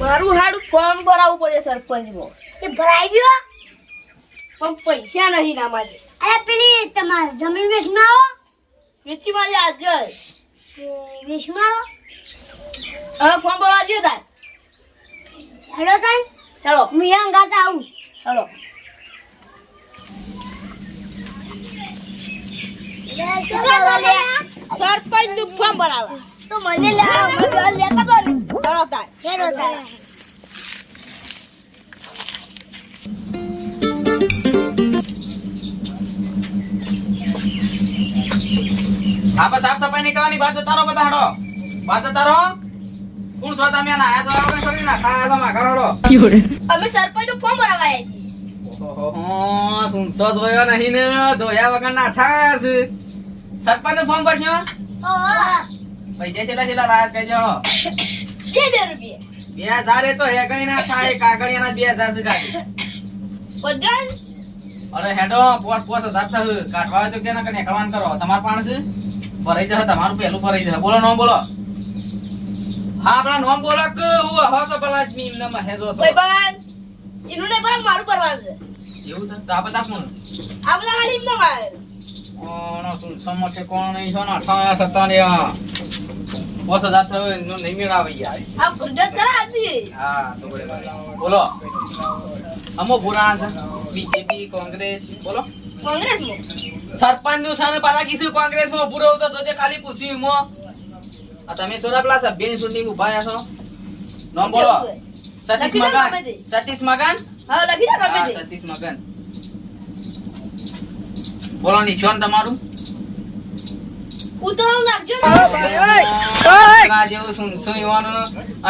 મારું હાડું ફોર્મ ભરાવવું પડે સરપંચમાં. તે ભરાઈ ગયો? પણ પૈસા નહીં ના માટે અરે પેલી તમારે જમીન વેચનારો? વેચી મારી હાજર વેચનારો? હવે ફોર્મ ભરવા દો તાર. હેલો તાર ચાલો. હું યંગ ગાતા આવું. ચાલો. સરપંચનું ફોર્મ ભરાવા. તો મને લે આ. મને લેતા તો ચાલો તાર હેડો તાન આપણે સાફ સફાઈ નીકળવાની બાદ તારો બધા હડો. બાદ તારો કોણ છો તમે? ના આયા તો આપણે કરી ના ખા તો માં કરડો અમે સરપંચનું ફોર્મ ભરાવા આવ્યા છીએ. ઓહો સુનસો જોયો નહીં ને ધોયા વગર ના ઠાસ સરપંચ ફોન ભરશો પૈસા છેલ્લા છેલ્લા લાયા કહેજો. બે હજાર રૂપિયા. બે હજાર એ તો હે ના થાય કાગળિયાના બે હજાર છે કાઢી અરે હેડો પોસ પોસ હજાર કાઢવા હોય તો કે ના કે નીકળવાનું કરો. તમાર પાણ છે? ભરાઈ જશે તમારું પહેલું ભરાઈ જશે. બોલો નોમ બોલો. હા આપણા નોમ બોલો કે હું હો તો પેલા જ મીમ નમ હેજો તો ભાઈ બાન એનું ને ભરાવ મારું ભરવાનું છે. એવું છે? તો આ બધા કોણ? આ બધા હાલી એમને મારે કોણ? શું સમો છે કોણ નહીં છો ને? એવા. પોસ હજાર થયો એનો નહીં મેળાવે યાર. આ ગુજરાત કરા હતી હા તો બોલો અમો પુરાણ છે બીજેપી કોંગ્રેસ બોલો. કોંગ્રેસમાં? સરપંચનું છે પાછા કીધું કોંગ્રેસમાં પૂરો તો જોજે ખાલી પૂછ્યું મો આ તમે છોરા પેલા સભ્યની ચૂંટણી ઊભા છો. નામ બોલો. સતીશ મગન. સતીશ મગન? હા લખી દો તે. સતીશ મગન. બોલો નિશાન તમારું. ઉતરાણું નાખજો જેવું સુનસુન યુવાનું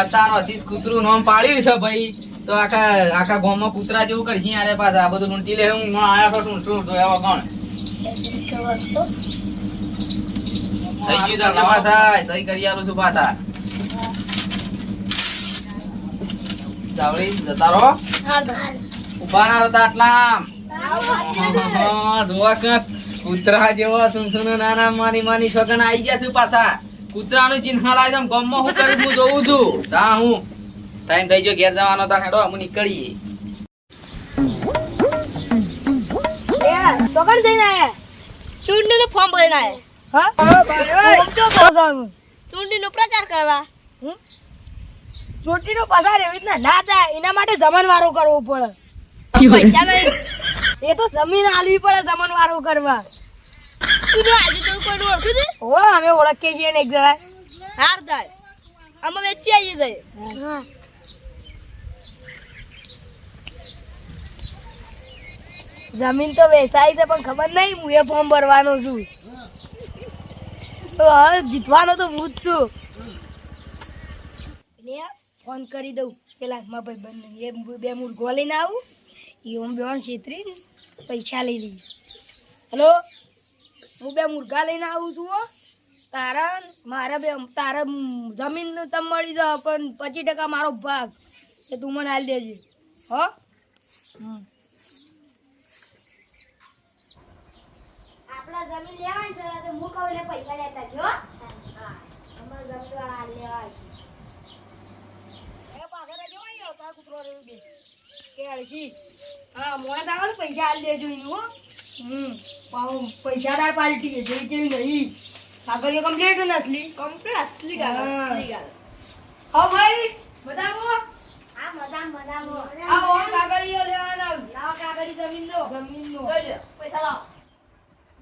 અત્યારથી જ કૂતરું નામ પાડ્યું છે ભાઈ. તો આખા આખા ગામમાં કૂતરા જેવું કરશે યારે પાછા. આ બધું લૂંટી લે હું આયા છો શું શું જોયા કોણ? થઈ ગયું તો નવા થાય સહી કરી આલું છું પાછા. જાવડી જતા રહો. ઊભા ના રહેતા આટલા જોવા કાંક. કૂતરા જેવો સુનસુન નાના માની માની છોકરા આઈ ગયા છું પાછા. કૂતરાનું ચિહ્ન લાવી દમ ગમમાં હું કરીશ હું જોઉં છું. તા હું. ટાઈમ થઈ ગયો ઘેર જવાનો તા હેડો હું નીકળીએ. તો નું જઈને આયા. ચૂંટણીનું ફોર્મ ભરીને આયા. ચૂંટણી ચૂંટણીનો પ્રચાર કરવા. ચૂંટણી નો પસાર એવી રીતના ના થાય એના માટે જમણવારો કરવો પડે. પૈસા નહીં. એ તો જમીન આલવી પડે જમણવારો કરવા. તું આજે તો કોઈને ઓળખ્યું છે? ઓ અમે ઓળખીએ છીએ ને એક જણા. હાર વેચી આવીએ છીએ. જમીન તો વેચાઈ છે પણ ખબર નહીં હું એ ફોર્મ ભરવાનો છું. તો હવે જીતવાનો તો હું જ છું. ફોન કરી દઉં. પેલા મારા ભાઈ બંને એ બે મુર્ગો લઈને આવું. એ હું બે છેતરી પૈસા લઈ લઈશ. હેલો હું બે મુર્ગા લઈને આવું છું, હો. તારા, મારા બે, તારા જમીન તમે મળી જાવ પણ પચીસ ટકા મારો ભાગ એ તું મને હાલ દેજે, હો. આપણા જમીન પૈસા લેતા જો હા. અમારા લેવા આવશે. આવતા કૂતરો રહ્યો બે. કે અડધી. હા, મોડા દાડા તો પૈસા આલી દેજો એનું, હો. હમ. પાછું પૈસાદાર પાર્ટી છે, જેવી તેવી નહીં. કાગળિયો નસલી. Complete અસલી ગાળો, હા. અસલી ગાળો. હા, ભાઈ, બધામાં? આ મજા મજામાં આ ઓમ કાગળિયો લેવાના. લાવો કાગળી જમીન લો જમીનનો. જોઈ લો, પૈસા લાવ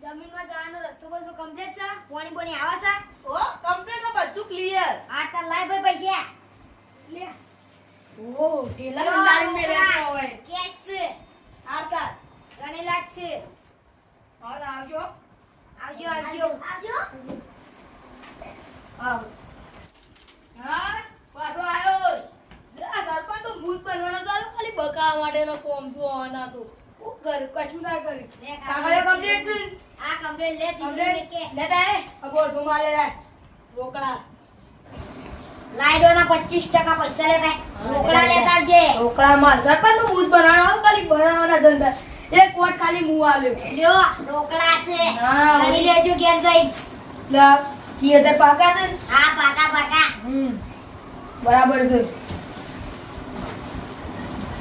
જમીનમાં જવાનો રસ્તો બધો કમ્પ્લીટ છે પાણી પાણી આવે છે હો, complete તો બધું ક્લિયર આ તાર લાય ભાઈ પૈસા. ગાડી હોય. છે હાલ આવજો. આવજો આવજો. આવો. હા, પાછો આયો. આ સરપંચ તો ભૂત બનવાનો ખાલી બકાવા માટેનો શું હોવાના તો. હું કર? કશું ના કર્યું લે કાગળિયો છે. આ કમ્પ્લીટ લે Complete? કે. લે લે. રોકડા. લાઈડોના પચીસ ટકા પૈસા લેતા જે રોકડા માં સરપંચનું ભૂત બનાવવાનો ખાલી બનાવવાના ધંધા. એક વોટ ખાલી મું આલ્યો. લ્યો રોકડા છે. હા. લેજો ઘેર જઈ લે હજાર પાકા છે હા પાકા પાકા. હમ. બરાબર છે.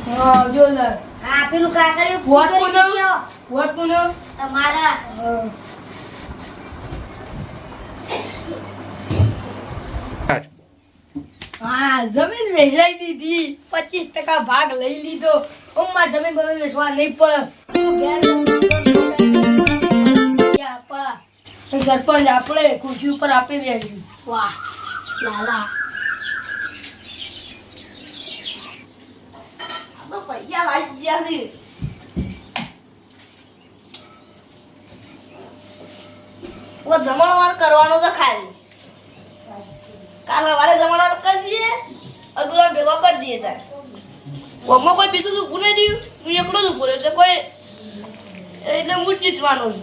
હા જો લે. આ પેલું કાકડી વોટ પૂનમ? વોટ પૂનમ? તમારા. હા. જમીન વેચાઈ દીધી. પચીસ ટકા ભાગ લઈ લીધો. ઉમમાં જમીન બમીન વેચવા નહીં પડે. સરપંચ આપણે ખુરશી ઉપર આપી બેસી વાહ, લાલા. તો પૈસા ગયા જમણવાર કરવાનો છે ખાલી. કાલ સવારે જમણવાર કરી દઈએ તાર કોઈ બીજું ઊભું નહીં રહ્યું હું એકલો જ ઊભો એટલે કોઈ એટલે હું જીતવાનો છું.